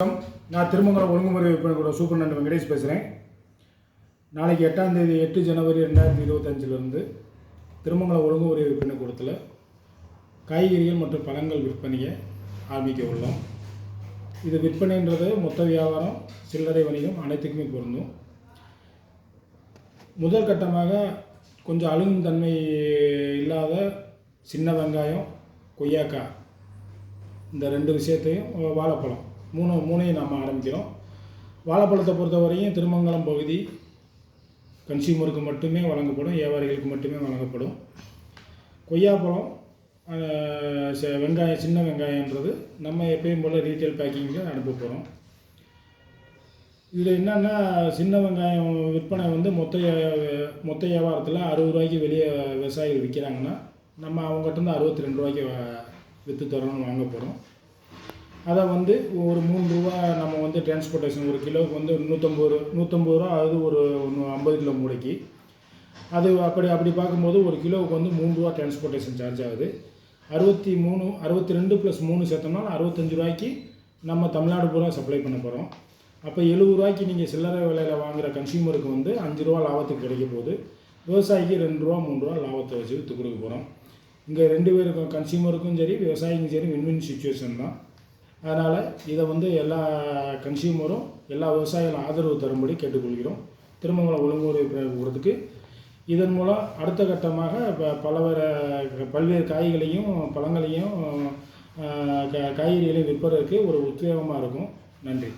வணக்கம். நான் திருமங்கலம் ஒழுங்குமுறை விற்பனை சூப்பர் நண்டு வெங்கடேஷ் பேசுகிறேன் நாளைக்கு எட்டாம் தேதி எட்டு ஜனவரி ரெண்டாயிரத்தி இருபத்தஞ்சிலிருந்து திருமங்கலம் ஒழுங்குமுறை விற்பனை கூடத்தில் காய்கறிகள் மற்றும் பழங்கள் விற்பனையை ஆரம்பிக்க உள்ளோம். இது விற்பனைன்றது மொத்த வியாபாரம் சில்லறை வணிகம் அனைத்துக்குமே பொருந்தும். முதல் கட்டமாக கொஞ்சம் அழுகும் தன்மை இல்லாத சின்ன வெங்காயம் கொய்யாக்காய் இந்த ரெண்டு விஷயத்தையும் வாழைப்பழம். மூணு மூணையும் நாம் ஆரம்பிக்கிறோம். வாழைப்பழத்தை பொறுத்தவரையும் திருமங்கலம் பகுதி கன்சியூமருக்கு மட்டுமே வழங்கப்படும் வியாபாரிகளுக்கு மட்டுமே வழங்கப்படும். கொய்யாப்பழம் ச- வெங்காயம் சின்ன வெங்காயன்றது நம்ம எப்பயும் போல் ரீட்டைல் பேக்கிங்கில் அனுப்ப போகிறோம் இதில் என்னென்னா சின்ன வெங்காயம் விற்பனை வந்து மொத்த மொத்த வியாபாரத்தில் அறுபது ரூபாய்க்கு வெளியே விவசாயிகள் விற்கிறாங்கன்னா நம்ம அவங்ககிட்ட இருந்து அறுபத்தி ரெண்டு ரூபாய்க்கு விற்று தரணும்னு வாங்க போகிறோம் அதை வந்து ஒரு மூணு ரூபா நம்ம வந்து டிரான்ஸ்போர்ட்டேஷன் ஒரு கிலோவுக்கு வந்து நூற்றம்பது ரூபா நூற்றம்பது ரூபா அது ஒரு ஒன்று ஐம்பது கிலோ மூடைக்கு அது அப்படி அப்படி பார்க்கும்போது ஒரு கிலோவுக்கு வந்து மூணு ரூபா டிரான்ஸ்போர்ட்டேஷன் சார்ஜ் ஆகுது. அறுபத்தி மூணு அறுபத்தி ரெண்டு ப்ளஸ் மூணு சேர்த்தோம்னா அறுபத்தஞ்சு ரூபாய்க்கு நம்ம தமிழ்நாடு பூரா சப்ளை பண்ண போகிறோம் அப்போ எழுபது ரூபாய்க்கு நீங்கள் சில்லறை விலையில் வாங்குகிற கன்சியூமருக்கு வந்து அஞ்சு ரூபா லாபத்துக்கு கிடைக்க போகுது. விவசாயிக்கு ரெண்டு ரூபா மூணு ரூபா லாபத்தை வச்சு விற்று கொடுக்க போகிறோம் இங்கே ரெண்டு பேருக்கும் கன்சியூமருக்கும் சரி விவசாயிக்கும் சரி வின் சுச்சுவேஷன் தான். அதனால் இதை வந்து எல்லா கன்சியூமரும் எல்லா விவசாயிகளும் ஆதரவு தரும்படி கேட்டுக்கொள்கிறோம். திருமங்கலம் ஒழுங்குமுறை போகிறதுக்கு இதன் மூலம் அடுத்த கட்டமாக பலவர பல்வேறு காய்களையும் பழங்களையும் காய்கறிகளையும் விற்பதற்கு ஒரு உத்வேகமாக இருக்கும். நன்றி.